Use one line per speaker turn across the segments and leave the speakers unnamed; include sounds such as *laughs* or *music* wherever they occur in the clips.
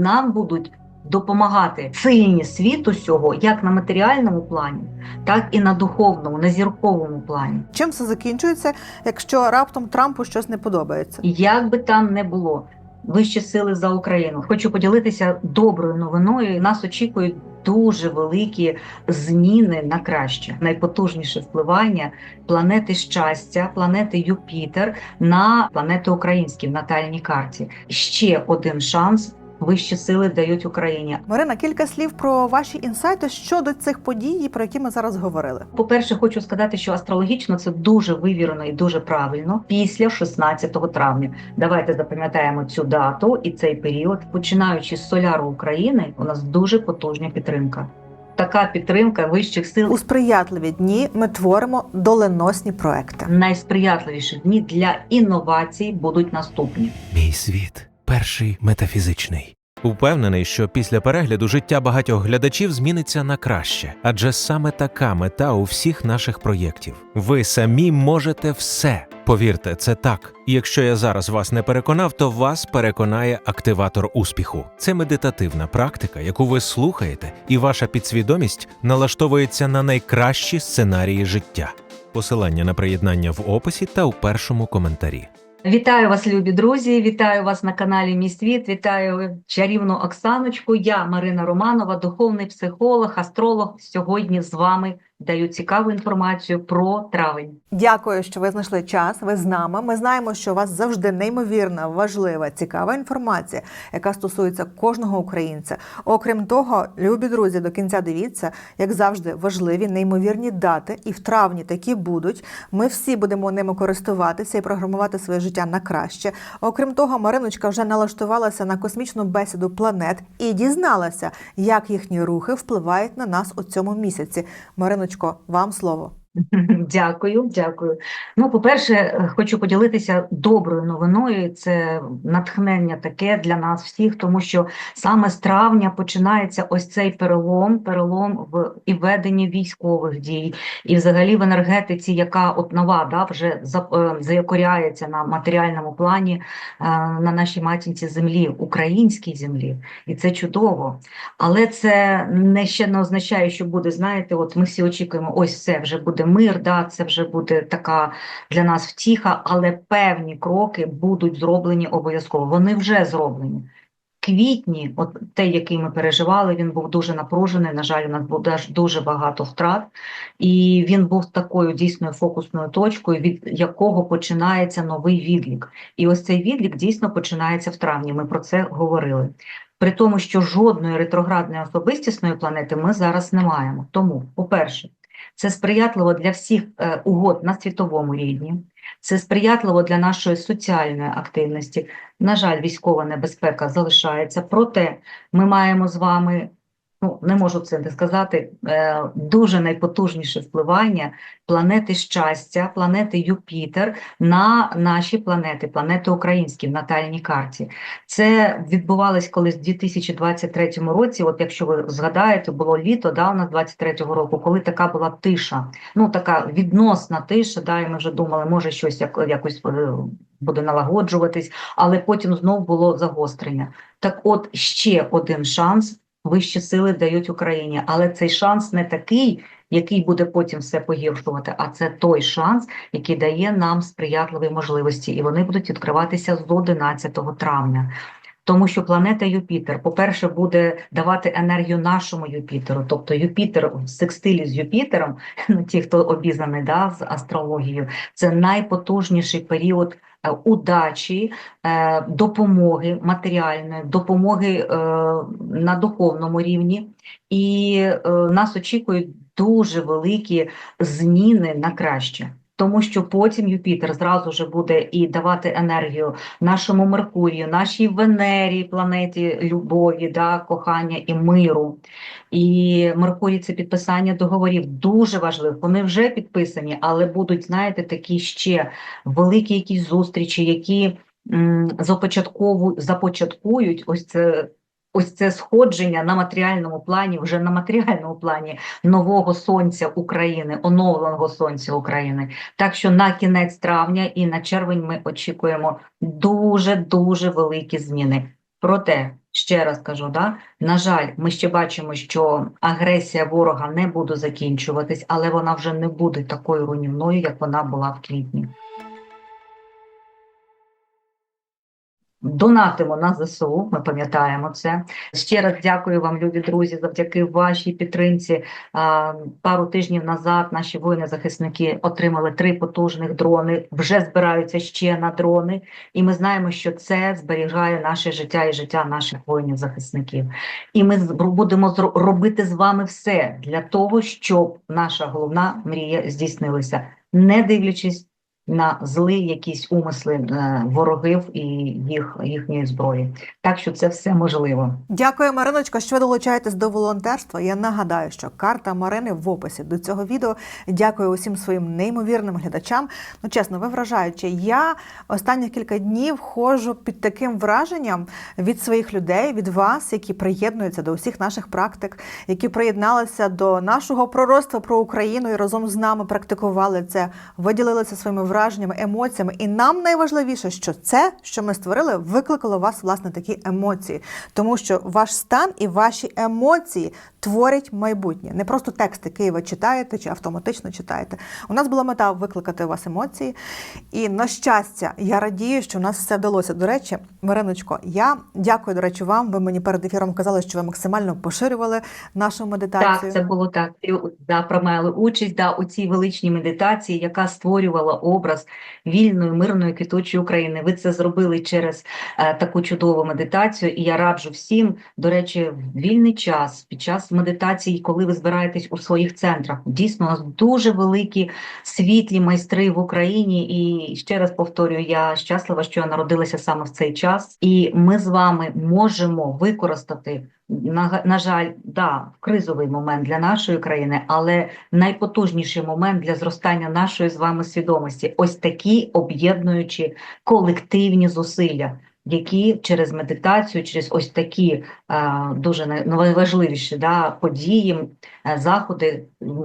нам будуть допомагати сильні світу сього, як на матеріальному плані, так і на духовному, на зірковому плані.
Чим все закінчується, якщо раптом Трампу щось не подобається?
Як би там не було, вищі сили за Україну. Хочу поділитися доброю новиною. Нас очікують дуже великі зміни на краще. Найпотужніше впливання планети щастя, планети Юпітер на планети українські в натальній карті. Ще один шанс. Вищі сили дають Україні.
Марина, кілька слів про ваші інсайти щодо цих подій, про які ми зараз говорили.
По-перше, хочу сказати, що астрологічно це дуже вивірено і дуже правильно. Після 16 травня. Давайте запам'ятаємо цю дату і цей період. Починаючи з соляру України, у нас дуже потужна підтримка. Така підтримка вищих сил
У сприятливі дні ми творимо доленосні проекти.
найсприятливіші дні для інновацій будуть наступні.
Мій світ перший метафізичний. Упевнений, що після перегляду життя багатьох глядачів зміниться на краще, адже саме така мета у всіх наших проєктів. Ви самі можете все. Повірте, це так. Якщо я зараз вас не переконав, то вас переконає активатор успіху. Це медитативна практика, яку ви слухаєте, і ваша підсвідомість налаштовується на найкращі сценарії життя. Посилання на приєднання в описі та у першому коментарі.
Вітаю вас, любі друзі! Вітаю вас на каналі Мій світ. Вітаю чарівну Оксаночку. Я Марина Романова, духовний психолог, астролог. Сьогодні з вами даю цікаву інформацію про травень.
Дякую, що ви знайшли час. Ви з нами. Ми знаємо, що у вас завжди неймовірна, важлива, цікава інформація, яка стосується кожного українця. Окрім того, любі друзі, до кінця дивіться, як завжди, важливі неймовірні дати, і в травні такі будуть. Ми всі будемо ними користуватися і програмувати своє життя на краще. Окрім того, Мариночка вже налаштувалася на космічну бесіду планет і дізналася, як їхні рухи впливають на нас у цьому місяці. Мариночко, вам слово. *laughs*
Дякую, дякую. Ну, по-перше, хочу поділитися доброю новиною. Це натхнення таке для нас всіх, тому що саме з травня починається ось цей перелом, перелом в і веденні військових дій, і взагалі в енергетиці, яка от нова, да, вже за- е, заякоряється на матеріальному плані е, на нашій матінці землі, українській землі, і це чудово. Але це не ще не означає, що буде, знаєте, от ми всі очікуємо, ось все вже буде мир, да, це вже буде така для нас втіха, але певні кроки будуть зроблені обов'язково. Вони вже зроблені. Квітні, от те, який ми переживали, він був дуже напружений. На жаль, у нас було дуже багато втрат, і він був такою дійсною фокусною точкою, від якого починається новий відлік. І ось цей відлік дійсно починається в травні. Ми про це говорили. При тому, що жодної ретроградної особистісної планети ми зараз не маємо. Тому, по-перше, це сприятливо для всіх е, угод на світовому рівні, це сприятливо для нашої соціальної активності. На жаль, військова небезпека залишається, проте ми маємо з вами, ну не можу це не сказати, е, дуже найпотужніше впливання планети щастя, планети Юпітер на наші планети, планети українські в натальній карті. Це відбувалось колись в 2023 році. От якщо ви згадаєте, було літо да, у нас 23-го року, коли така була тиша, ну така відносна тиша, да, і ми вже думали, може щось як, якось е, буде налагоджуватись, але потім знов було загострення. Так от ще один шанс вищі сили дають Україні, але цей шанс не такий, який буде потім все погіршувати, а це той шанс, який дає нам сприятливі можливості, і вони будуть відкриватися з 11 травня. Тому що планета Юпітер, по-перше, буде давати енергію нашому Юпітеру, тобто Юпітер в секстилі з Юпітером, *laughs* ну ті, хто обізнаний да, з астрологією, це найпотужніший період удачі, е, допомоги матеріальної, допомоги е, на духовному рівні, і е, нас очікують дуже великі зміни на краще. Тому що потім Юпітер зразу ж буде і давати енергію нашому Меркурію, нашій Венері, планеті любові, да, кохання і миру. І Меркурій це підписання договорів дуже важливих. Вони вже підписані, але будуть, знаєте, такі ще великі якісь зустрічі, які започаткують ось це. Ось це сходження на матеріальному плані, вже на матеріальному плані нового сонця України, оновленого сонця України. Так що на кінець травня і на червень ми очікуємо дуже дуже великі зміни. Проте ще раз кажу, да, на жаль, ми ще бачимо, що агресія ворога не буде закінчуватись, але вона вже не буде такою руйнівною, як вона була в квітні. Донатимо на ЗСУ, ми пам'ятаємо це. Ще раз дякую вам, любі друзі, завдяки вашій підтримці. Пару тижнів назад наші воїни-захисники отримали три потужних дрони. Вже збираються ще на дрони, і ми знаємо, що це зберігає наше життя і життя наших воїнів-захисників. І ми будемо робити з вами все для того, щоб наша головна мрія здійснилася, не дивлячись на зли якісь умисли е, ворогів і їх їхньої зброї. Так що це все можливо.
Дякую, Мариночко, що ви долучаєтесь до волонтерства. Я нагадаю, що карта Марини в описі до цього відео. Дякую усім своїм неймовірним глядачам. Ну, чесно, ви вражаючи. Я останні кілька днів ходжу під таким враженням від своїх людей, від вас, які приєднуються до усіх наших практик, які приєдналися до нашого пророцтва про Україну і разом з нами практикували це, виділилися своїми враженнями, емоціями. І нам найважливіше, що це, що ми створили, викликало у вас власне такі емоції, тому що ваш стан і ваші емоції творять майбутнє. Не просто тексти, ви читаєте чи автоматично читаєте. У нас була мета викликати у вас емоції. І на щастя, я радію, що у нас все вдалося. До речі, Мариночко, я дякую, до речі, вам. Ви мені перед ефіром казали, що ви максимально поширювали нашу медитацію.
Так, це було так. Да, приймали участь да, у цій величній медитації, яка створювала образ вільної, мирної, квітучої України. Ви це зробили через е, таку чудову медитацію, і я раджу всім, до речі, в вільний час, під час медитації, коли ви збираєтесь у своїх центрах. Дійсно, у нас дуже великі світлі майстри в Україні. І ще раз повторюю, я щаслива, що я народилася саме в цей час, і ми з вами можемо використати. На, на жаль, да, кризовий момент для нашої країни, але найпотужніший момент для зростання нашої з вами свідомості ось такі об'єднуючі колективні зусилля, які через медитацію, через ось такі е, дуже най- найважливіші да, події, е, заходи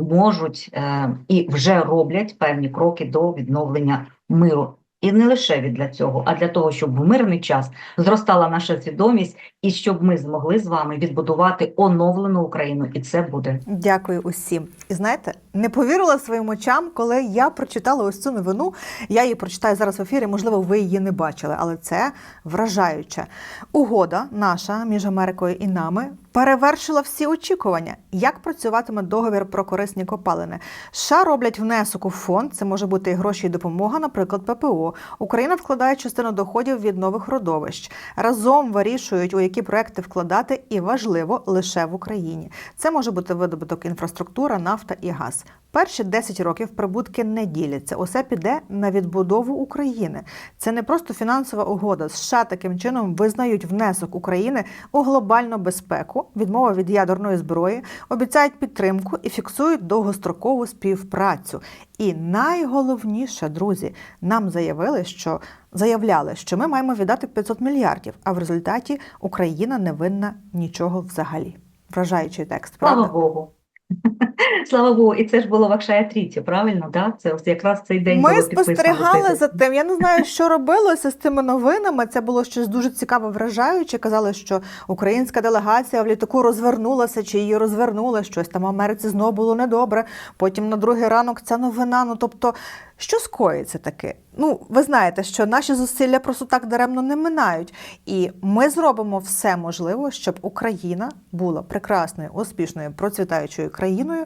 можуть е, і вже роблять певні кроки до відновлення миру. І не лише від для цього, а для того, щоб в мирний час зростала наша свідомість, і щоб ми змогли з вами відбудувати оновлену Україну, і це буде.
Дякую усім. І знаєте, не повірила своїм очам, коли я прочитала ось цю новину. Я її прочитаю зараз в ефірі. Можливо, ви її не бачили, але це вражаюче. Угода наша між Америкою і нами перевершила всі очікування. Як працюватиме договір про корисні копалини? США роблять внесок у фонд. Це може бути і гроші і допомога, наприклад, ППО. Україна вкладає частину доходів від нових родовищ. Разом вирішують, у які проекти вкладати, і важливо лише в Україні. Це може бути видобуток інфраструктура, нафта і газ. Перші 10 років прибутки не діляться. Усе піде на відбудову України. Це не просто фінансова угода. США таким чином визнають внесок України у глобальну безпеку, відмова від ядерної зброї, обіцяють підтримку і фіксують довгострокову співпрацю. І найголовніше, друзі, нам заявили, що заявляли, що ми маємо віддати 500 мільярдів, а в результаті Україна не винна нічого взагалі. Вражаючий текст,
Слава? Богу. *laughs* Слава Богу, і це ж було в Тріті, правильно? Да? Це ось якраз цей день
Ми
було
спостерігали за тим. Я не знаю, *laughs* що робилося з тими новинами. Це було щось дуже цікаве, вражаюче. Казали, що українська делегація в літаку розвернулася, чи її розвернули. Щось там в Америці знову було недобре. Потім на другий ранок ця новина. Ну тобто, що скоїться таке? Ну, ви знаєте, що наші зусилля просто так даремно не минають. І ми зробимо все можливе, щоб Україна була прекрасною, успішною, процвітаючою країною,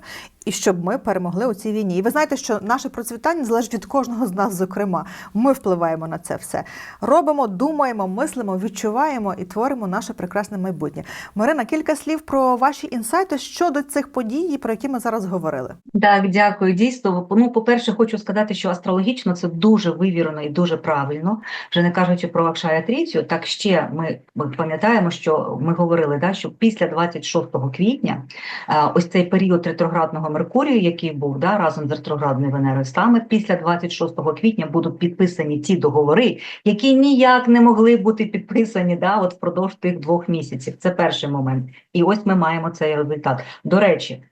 і щоб ми перемогли у цій війні. І ви знаєте, що наше процвітання залежить від кожного з нас, зокрема. Ми впливаємо на це все. Робимо, думаємо, мислимо, відчуваємо і творимо наше прекрасне майбутнє. Марина, кілька слів про ваші інсайти щодо цих подій, про які ми зараз говорили.
Так, дякую. Дійсно, ну, по-перше, хочу сказати, що астрологічно це дуже вивірено і дуже правильно. Вже не кажучи про Акшая Тріцю, так ще ми, ми пам'ятаємо, що ми говорили, да, що після 26 квітня е, ось цей період ретроградного Меркурію, який був да, разом з ретроградною Венерою, саме після 26 квітня будуть підписані ті договори, які ніяк не могли бути підписані да, от впродовж тих двох місяців. Це перший момент. І ось ми маємо цей результат. До речі,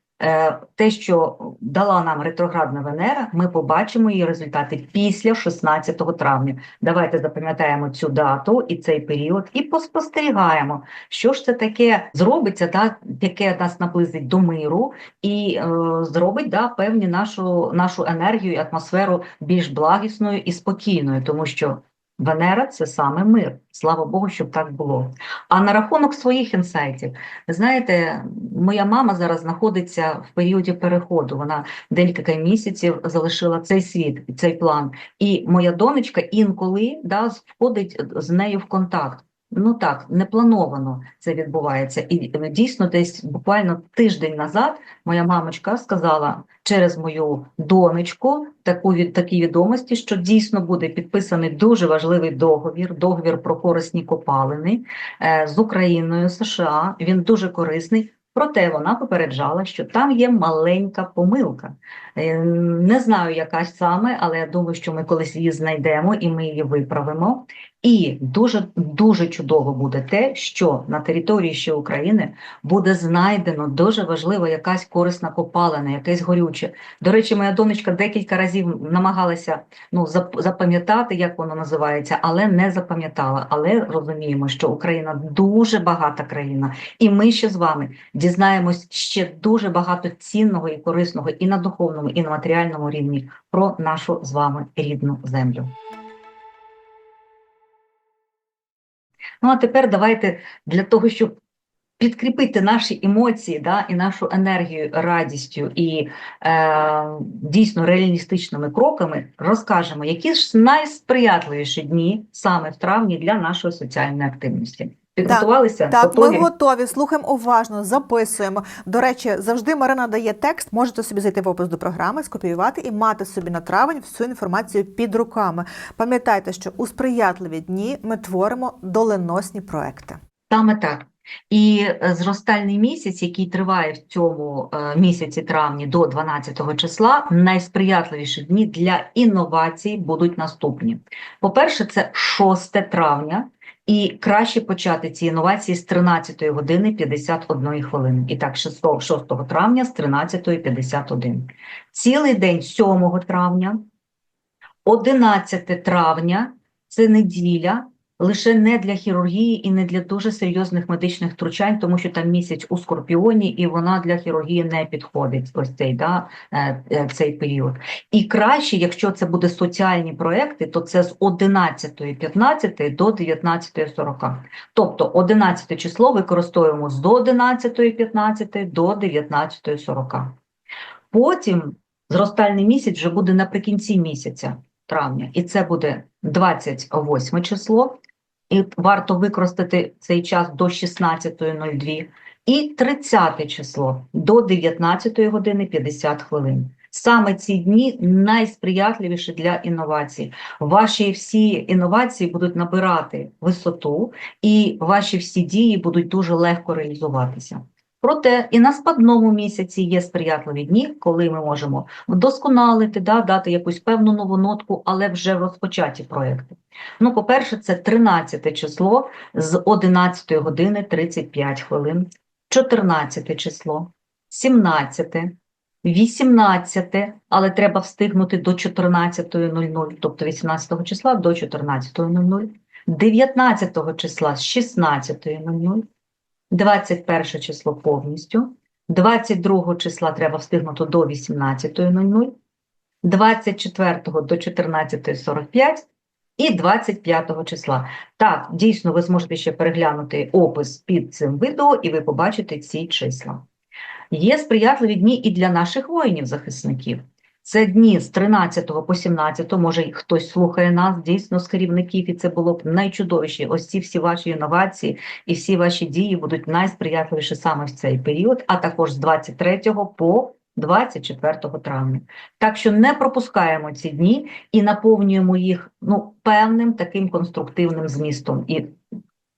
Те, що дала нам ретроградна Венера, ми побачимо її результати після 16 травня. Давайте запам'ятаємо цю дату і цей період, і поспостерігаємо, що ж це таке зробиться, да, яке нас наблизить до миру, і е, зробить да, певні нашу, нашу енергію і атмосферу більш благісною і спокійною, тому що Венера це саме мир. Слава Богу, щоб так було. А на рахунок своїх інсайтів, ви знаєте, моя мама зараз знаходиться в періоді переходу. Вона декілька місяців залишила цей світ, цей план. І моя донечка інколи да, входить з нею в контакт. Ну так, неплановано це відбувається. І е, дійсно, десь буквально тиждень назад моя мамочка сказала через мою донечку таку від такі відомості, що дійсно буде підписаний дуже важливий договір, договір про корисні копалини е, з Україною США. Він дуже корисний. Проте вона попереджала, що там є маленька помилка. Е, Не знаю, яка саме, але я думаю, що ми колись її знайдемо і ми її виправимо. І дуже дуже чудово буде те, що на території ще України буде знайдено дуже важлива якась корисна копалина, якесь горюче. До речі, моя донечка декілька разів намагалася ну зап- запам'ятати, як воно називається, але не запам'ятала. Але розуміємо, що Україна дуже багата країна, і ми ще з вами дізнаємось ще дуже багато цінного і корисного і на духовному, і на матеріальному рівні про нашу з вами рідну землю. Ну а тепер давайте для того, щоб підкріпити наші емоції да, і нашу енергію радістю і е, дійсно реалістичними кроками, розкажемо, які ж найсприятливіші дні саме в травні для нашої соціальної активності. Підготувалися?
Так,
Готові?
ми готові, слухаємо уважно, записуємо. До речі, завжди Марина дає текст. Можете собі зайти в опис до програми, скопіювати і мати собі на травень всю інформацію під руками. Пам'ятайте, що у сприятливі дні ми творимо доленосні проекти.
Саме так. І е, зростальний місяць, який триває в цьому е, місяці травні до 12 числа, найсприятливіші дні для інновацій будуть наступні. По-перше, це 6 травня, і краще почати ці інновації з 13 години 51 хвилини. І так, 6, 6 травня з 13.51. Цілий день 7 травня, 11 травня – це неділя, лише не для хірургії і не для дуже серйозних медичних втручань, тому що там місяць у скорпіоні, і вона для хірургії не підходить. Ось цей да, е, е, цей період. І краще, якщо це буде соціальні проекти, то це з 11.15 до 19.40. Тобто 11 число використовуємо з 11.15 до 19.40. Потім зростальний місяць вже буде наприкінці місяця травня, і це буде 28 число, і варто використати цей час до 16.02, і 30 число до 19 години 50 хвилин. Саме ці дні найсприятливіші для інновацій. Ваші всі інновації будуть набирати висоту, і ваші всі дії будуть дуже легко реалізуватися. Проте і на спадному місяці є сприятливі дні, коли ми можемо вдосконалити, да, дати якусь певну нову нотку, але вже розпочаті проекти. Ну, по-перше, це 13 число з 11 години 35 хвилин, 14 число, 17, 18, але треба встигнути до 14.00, тобто 18 числа до 14.00, 19 числа з 16.00, 21 число повністю, 22 числа треба встигнути до 18.00, 24 до 14.45 і 25 числа. Так, дійсно, ви зможете ще переглянути опис під цим відео, і ви побачите ці числа. Є сприятливі дні і для наших воїнів-захисників. Це дні з 13 по 17, може хтось слухає нас дійсно з керівників, і це було б найчудовіше. Ось ці всі ваші інновації і всі ваші дії будуть найсприятливіші саме в цей період, а також з 23 по 24 травня. Так що не пропускаємо ці дні і наповнюємо їх ну, певним таким конструктивним змістом. І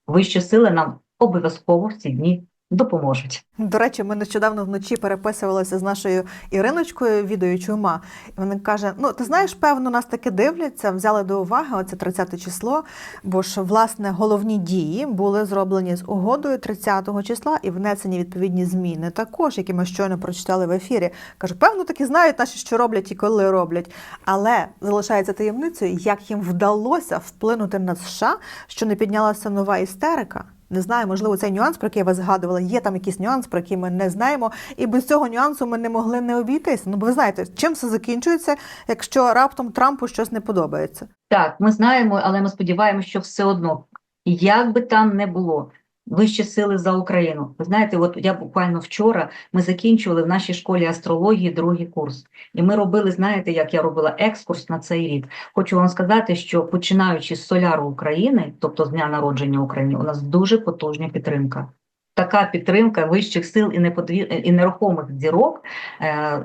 вищі сили нам обов'язково в ці дні допоможуть.
До речі, ми нещодавно вночі переписувалися з нашою Іриночкою, відеючою ма. І вона каже: Ну, ти знаєш, певно, нас таки дивляться, взяли до уваги оце 30 число, бо ж власне головні дії були зроблені з угодою 30 числа і внесені відповідні зміни, також, які ми щойно прочитали в ефірі. Каже, певно, таки знають наші, що роблять і коли роблять. Але залишається таємницею, як їм вдалося вплинути на США, що не піднялася нова істерика. Не знаю, можливо, цей нюанс, про який я вас згадувала, є там якийсь нюанс, про який ми не знаємо, і без цього нюансу ми не могли не обійтися. Ну, бо ви знаєте, чим все закінчується, якщо раптом Трампу щось не подобається.
Так, ми знаємо, але ми сподіваємося, що все одно, як би там не було, вищі сили за Україну. Ви знаєте, от я буквально вчора ми закінчували в нашій школі астрології другий курс, і ми робили, знаєте, як я робила екскурс на цей рік. Хочу вам сказати, що починаючи з соляру України, тобто з дня народження України, у нас дуже потужна підтримка. Така підтримка вищих сил і неподві... і нерухомих зірок. Е,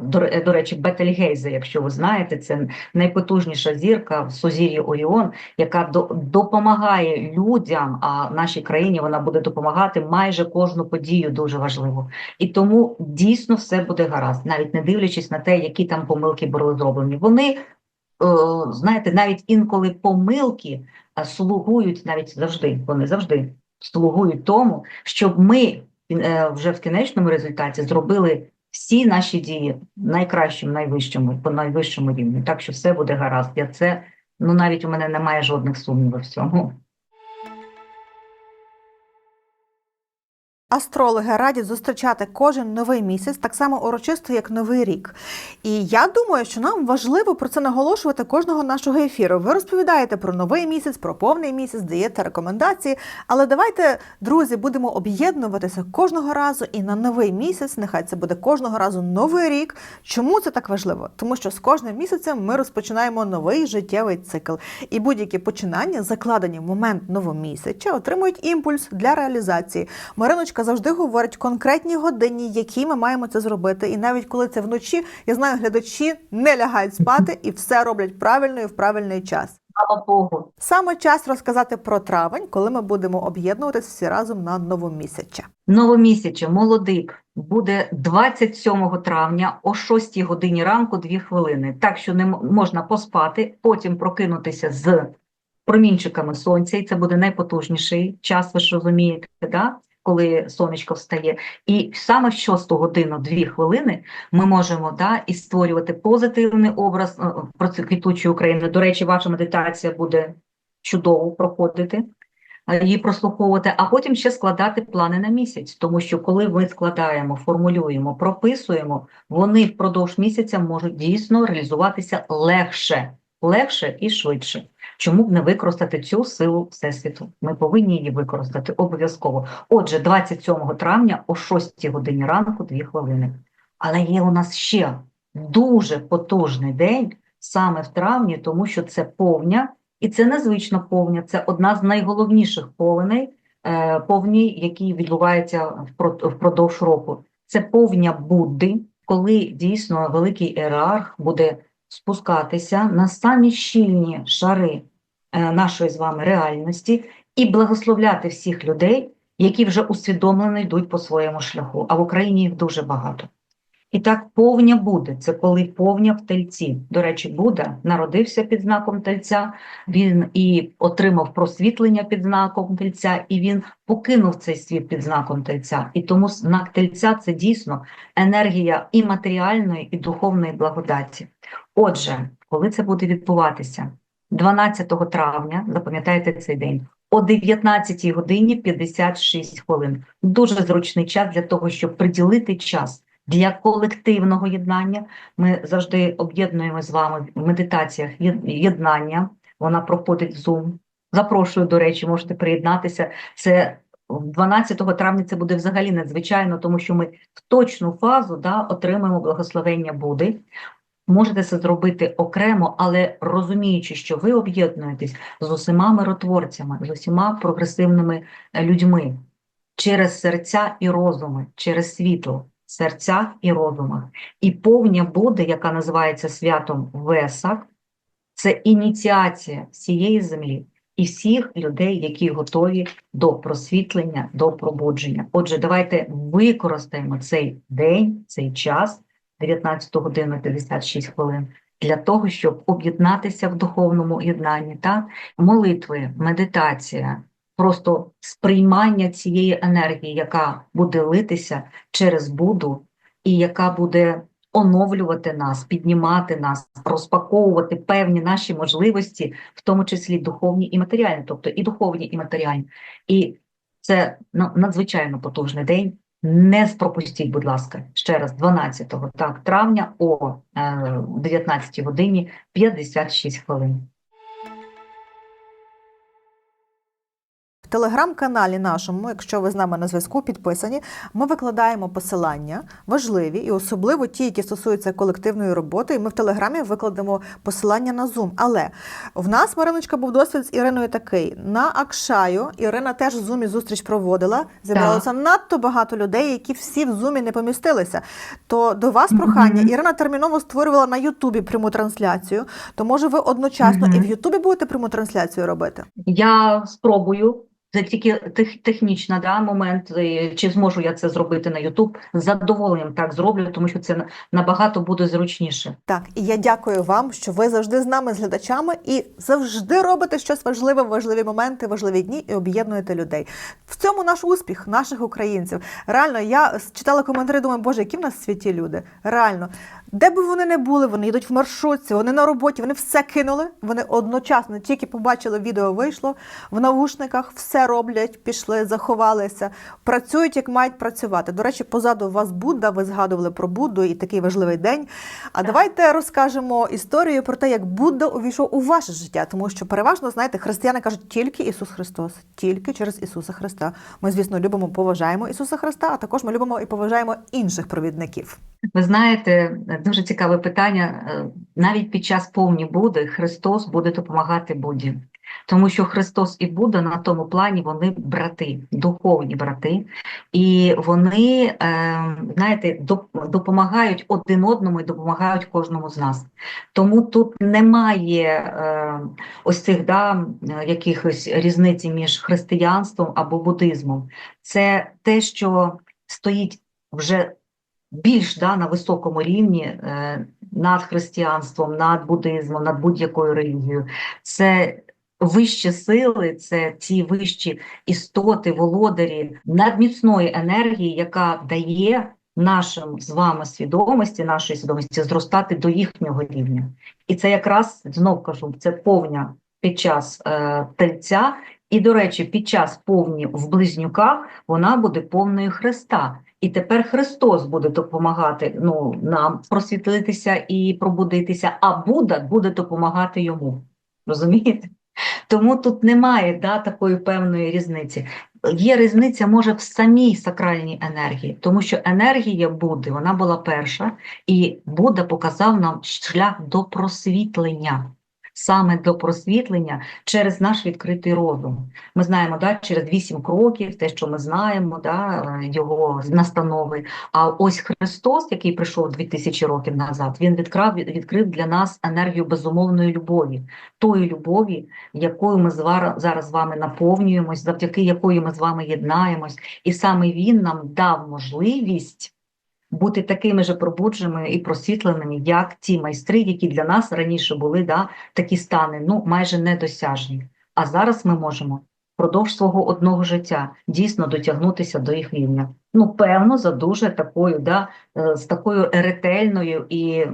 До, речі, Бетельгейзе, якщо ви знаєте, це найпотужніша зірка в сузір'ї Оріон, яка допомагає людям, а нашій країні вона буде допомагати майже кожну подію дуже важливо. І тому дійсно все буде гаразд, навіть не дивлячись на те, які там помилки були зроблені. Вони, е, знаєте, навіть інколи помилки е, слугують навіть завжди, вони завжди слугують тому, щоб ми е, вже в кінечному результаті зробили всі наші дії найкращим, найвищому, по найвищому рівню. Так що все буде гаразд. Я це ну навіть у мене немає жодних сумнівів в цьому.
Астрологи радять зустрічати кожен новий місяць так само урочисто, як новий рік. І я думаю, що нам важливо про це наголошувати кожного нашого ефіру. Ви розповідаєте про новий місяць, про повний місяць, даєте рекомендації. Але давайте, друзі, будемо об'єднуватися кожного разу і на новий місяць. Нехай це буде кожного разу новий рік. Чому це так важливо? Тому що з кожним місяцем ми розпочинаємо новий життєвий цикл, і будь-які починання, закладені в момент новомісяча, отримують імпульс для реалізації. Мариночка завжди говорить конкретні годині, які ми маємо це зробити. І навіть коли це вночі, я знаю, глядачі не лягають спати і все роблять правильно і в правильний час.
Слава Богу.
Саме час розказати про травень, коли ми будемо об'єднуватися всі разом на новомісяча.
Новомісяче, молодик, буде 27 травня о 6 годині ранку 2 хвилини. Так що не можна поспати, потім прокинутися з промінчиками сонця, і це буде найпотужніший час, ви ж розумієте, да? Коли сонечко встає. І саме в 6 годину 2 хвилини ми можемо да, і створювати позитивний образ е, про цю квітучу Україну. До речі, ваша медитація буде чудово проходити е, її прослуховувати, а потім ще складати плани на місяць, тому що коли ми складаємо, формулюємо, прописуємо, вони впродовж місяця можуть дійсно реалізуватися легше, легше і швидше. Чому б не використати цю силу Всесвіту? Ми повинні її використати обов'язково. Отже, 27 травня о 6 годині ранку 2 хвилини. Але є у нас ще дуже потужний день саме в травні, тому що це повня, і це незвична повня, це одна з найголовніших повеней, е, повній, які відбуваються впро- впродовж року. Це повня Будди, коли дійсно великий ієрарх буде спускатися на самі щільні шари е, нашої з вами реальності і благословляти всіх людей, які вже усвідомлено йдуть по своєму шляху. А в Україні їх дуже багато. І так повня буде. Це коли повня в тельці. До речі, Будда народився під знаком тельця, він і отримав просвітлення під знаком тельця, і він покинув цей світ під знаком тельця. І тому знак тельця це дійсно енергія і матеріальної, і духовної благодаті. Отже, коли це буде відбуватися? 12 травня, запам'ятайте цей день, о 19 годині 56 хвилин. Дуже зручний час для того, щоб приділити час для колективного єднання. Ми завжди об'єднуємо з вами в медитаціях єднання. Вона проходить в Zoom. Запрошую, до речі, можете приєднатися. Це 12 травня це буде взагалі надзвичайно, тому що ми в точну фазу да, отримаємо благословення Буди. Можете це зробити окремо, але розуміючи, що ви об'єднуєтесь з усіма миротворцями, з усіма прогресивними е, людьми через серця і розуми, через світло серцях і розумах. І повня буде, яка називається святом Весак, це ініціація всієї землі, і всіх людей, які готові до просвітлення, до пробудження. Отже, давайте використаємо цей день, цей час, 19 годину 56 хвилин, для того, щоб об'єднатися в духовному єднанні, так? молитви, медитація, просто сприймання цієї енергії, яка буде литися через Буду, і яка буде оновлювати нас, піднімати нас, розпаковувати певні наші можливості, в тому числі духовні і матеріальні, тобто і духовні, і матеріальні. І це надзвичайно потужний день. Не пропустіть, будь ласка, ще раз, 12 так, травня о е, 19 годині 56 хвилин.
Телеграм-каналі нашому, якщо ви з нами на зв'язку, підписані, ми викладаємо посилання важливі і особливо ті, які стосуються колективної роботи. І ми в телеграмі викладемо посилання на Zoom. Але в нас, Мариночка, був досвід з Іриною такий. На Акшаю Ірина теж в Зумі зустріч проводила. Зібралося надто багато людей, які всі в Зумі не помістилися. То до вас прохання. Ірина терміново створювала на Ютубі пряму трансляцію. То може ви одночасно і в Ютубі будете пряму трансляцію робити?
Я спробую. Це тільки тех, технічна да, момент, е, чи зможу я це зробити на YouTube. З задоволенням так зроблю, тому що це набагато буде зручніше.
Так, і я дякую вам, що ви завжди з нами, з глядачами, і завжди робите щось важливе важливі моменти, важливі дні і об'єднуєте людей. В цьому наш успіх, наших українців. Реально, я читала коментарі, думаю, боже, які в нас святі люди. Реально, де би вони не були, вони йдуть в маршрутці, вони на роботі, вони все кинули. Вони одночасно тільки побачили відео, вийшло в навушниках, все роблять, пішли, заховалися, працюють як мають працювати. До речі, позаду у вас Будда, ви згадували про Будду і такий важливий день. А давайте розкажемо історію про те, як Будда увійшов у ваше життя, тому що переважно, знаєте, християни кажуть тільки Ісус Христос, тільки через Ісуса Христа. Ми, звісно, любимо, поважаємо Ісуса Христа, а також ми любимо і поважаємо інших провідників.
Ви знаєте, дуже цікаве питання. Е, Навіть під час повні Буди Христос буде допомагати Будді. Тому що Христос і Будда на тому плані вони брати, духовні брати, і вони, е, знаєте, допомагають один одному і допомагають кожному з нас. Тому тут немає е, ось цих да, якихось різниці між християнством або буддизмом. Це те, що стоїть вже більш да, на високому рівні е, над християнством, над буддизмом, над будь-якою релігією. Це вищі сили, це ці вищі істоти, володарі надміцної енергії, яка дає нашим з вами свідомості, нашої свідомості зростати до їхнього рівня. І це якраз знов кажу, це повня під час е, тельця. І, до речі, під час повні в близнюках вона буде повною Христа. І тепер Христос буде допомагати ну, нам просвітлитися і пробудитися, а Будда буде допомагати йому. Розумієте? Тому тут немає да, такої певної різниці. Є різниця, може, в самій сакральній енергії, тому що енергія Будди, вона була перша, і Будда показав нам шлях до просвітлення. Саме до просвітлення через наш відкритий розум. Ми знаємо, да, через вісім кроків, те, що ми знаємо, да, його настанови. А ось Христос, який прийшов 2000 років назад, він відкрав, відкрив для нас енергію безумовної любові, тої любові, якою ми зараз з вами наповнюємось, завдяки якої ми з вами єднаємось. І саме він нам дав можливість бути такими же пробудженими і просвітленими, як ті майстри, які для нас раніше були да, такі стани, ну майже недосяжні. А зараз ми можемо впродовж свого одного життя дійсно дотягнутися до їх рівня. Ну, певно, за дуже такою, да, е, з такою ретельною і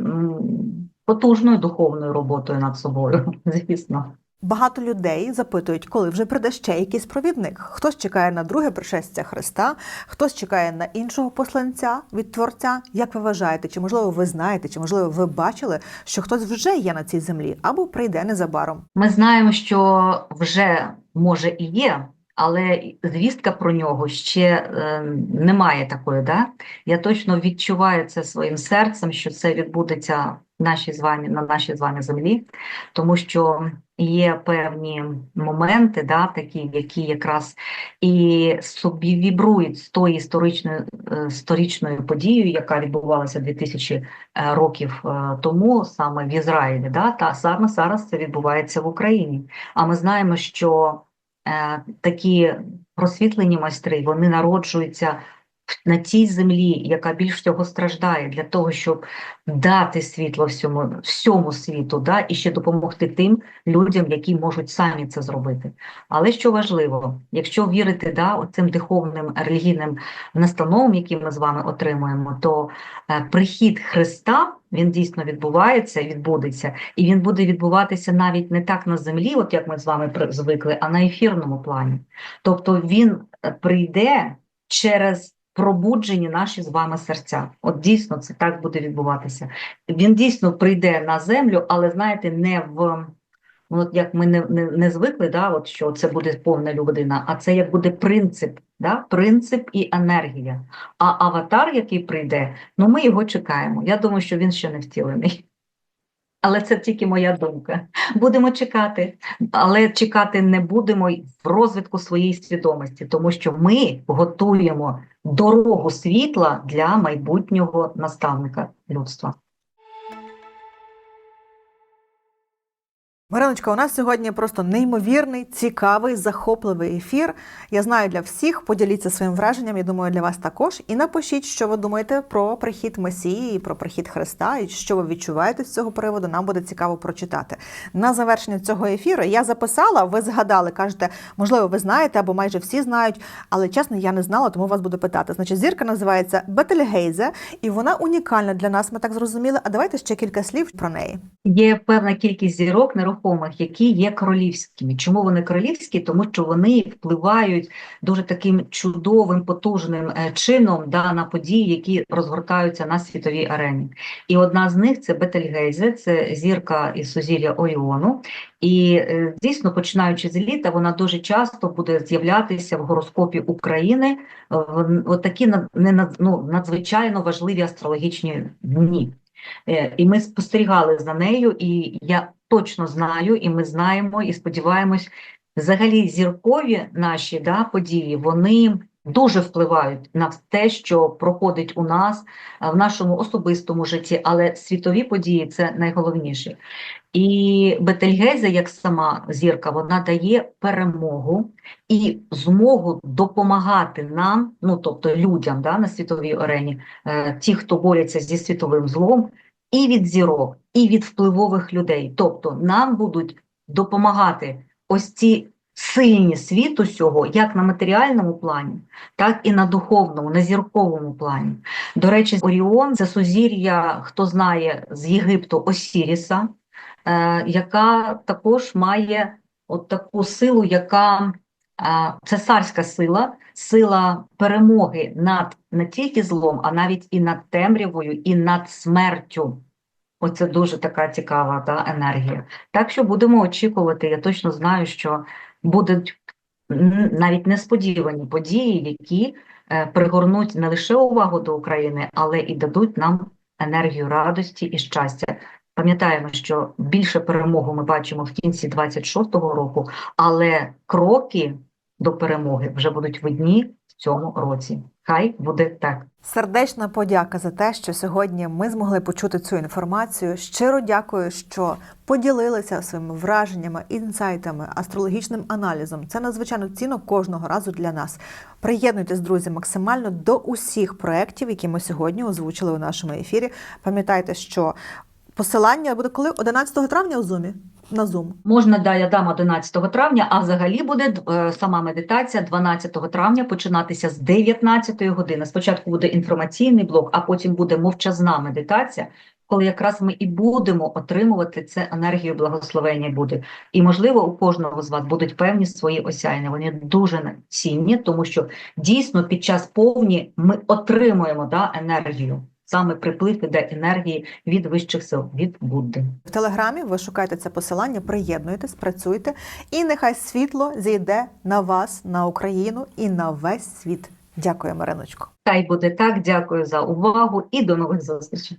потужною духовною роботою над собою, *laughs* звісно.
Багато людей запитують, коли вже прийде ще якийсь провідник. Хтось чекає на друге пришестя Христа, хтось чекає на іншого посланця від Творця. Як ви вважаєте, чи можливо ви знаєте, чи можливо ви бачили, що хтось вже є на цій землі або прийде незабаром?
Ми знаємо, що вже може і є, але звістка про нього ще е, немає такої. Да? Я точно відчуваю це своїм серцем, що це відбудеться в нашій з вами, на нашій з вами землі, тому що є певні моменти, да, такі, які якраз і собі вібрують з тої історичної, е, історичною подією, яка відбувалася 2000 е, років е, тому, саме в Ізраїлі. Да, та саме зараз це відбувається в Україні. А ми знаємо, що такі просвітлені майстри вони народжуються на тій землі, яка більш всього страждає, для того, щоб дати світло всьому, всьому світу, да, і ще допомогти тим людям, які можуть самі це зробити. Але що важливо, якщо вірити да, цим духовним релігійним настановам, які ми з вами отримуємо, то е, прихід Христа він дійсно відбувається, відбудеться, і він буде відбуватися навіть не так на землі, от як ми з вами звикли, а на ефірному плані. Тобто він е, прийде через пробуджені наші з вами серця. От дійсно це так буде відбуватися. Він дійсно прийде на землю, але знаєте, не в ну, от як ми не, не, не звикли, да, от що це буде повна людина, а це як буде принцип, да, принцип і енергія. А аватар, який прийде, ну ми його чекаємо. Я думаю, що він ще не втілений. Але це тільки моя думка. Будемо чекати, але чекати не будемо в розвитку своєї свідомості, тому що ми готуємо дорогу світла для майбутнього наставника людства.
Мариночка, у нас сьогодні просто неймовірний, цікавий, захопливий ефір. Я знаю для всіх. Поділіться своїм враженням. Я думаю, для вас також. І напишіть, що ви думаєте про прихід Месії, про прихід Христа, і що ви відчуваєте з цього приводу. Нам буде цікаво прочитати. На завершення цього ефіру я записала. Ви згадали, кажете, можливо, ви знаєте або майже всі знають, але чесно, я не знала, тому вас буду питати. Значить, зірка називається Бетельгейзе, і вона унікальна для нас. Ми так зрозуміли. А давайте ще кілька слів про неї.
Є певна кількість зірок нерухомих, які є королівськими. Чому вони королівські? Тому що вони впливають дуже таким чудовим, потужним е, чином да, на події, які розгортаються на світовій арені. І одна з них це Бетельгейзе, це зірка із сузір'я Оріону. І е, дійсно, починаючи з літа, вона дуже часто буде з'являтися в гороскопі України в такі ну, надзвичайно важливі астрологічні дні. Е, І ми спостерігали за нею, і я точно знаю, і ми знаємо, і сподіваємось, взагалі зіркові наші да, події, вони дуже впливають на те, що проходить у нас в нашому особистому житті, але світові події це найголовніше. І Бетельгейзе, як сама зірка, вона дає перемогу і змогу допомагати нам, ну тобто людям да, на світовій арені, е, ті, хто борються зі світовим злом, і від зірок, і від впливових людей. Тобто нам будуть допомагати ось ці сильні світу сього, як на матеріальному плані, так і на духовному, на зірковому плані. До речі, Оріон це сузір'я, хто знає, з Єгипту Осіріса, е, яка також має от таку силу, яка е, це царська сила, сила перемоги над не тільки злом, а навіть і над темрявою, і над смертю. Оце дуже така цікава та енергія. Так що будемо очікувати. Я точно знаю, що будуть навіть несподівані події, які е, пригорнуть не лише увагу до України, але і дадуть нам енергію радості і щастя. Пам'ятаємо, що більше перемогу ми бачимо в кінці 26-го року, але кроки до перемоги вже будуть видні цьому році. Хай буде так.
Сердечна подяка за те, що сьогодні ми змогли почути цю інформацію. Щиро дякую, що поділилися своїми враженнями, інсайтами, астрологічним аналізом. Це надзвичайно цінно кожного разу для нас. Приєднуйтесь, друзі, максимально до усіх проєктів, які ми сьогодні озвучили у нашому ефірі. Пам'ятайте, що посилання буде коли 11 травня у зумі на Zoom.
Можна, да, я дам 11 травня, а взагалі буде е, сама медитація 12 травня починатися з 19 години. Спочатку буде інформаційний блок, а потім буде мовчазна медитація, коли якраз ми і будемо отримувати це енергію благословення буде. І, можливо, у кожного з вас будуть певні свої осяяння. Вони дуже цінні, тому що дійсно під час повні ми отримуємо да, енергію. Саме приплив іде енергії від вищих сил, від Будди.
В телеграмі ви шукаєте це посилання, приєднуйтесь, працюйте, і нехай світло зійде на вас, на Україну і на весь світ. Дякую, Мариночко.
Та й буде так. Дякую за увагу і до нових зустрічей.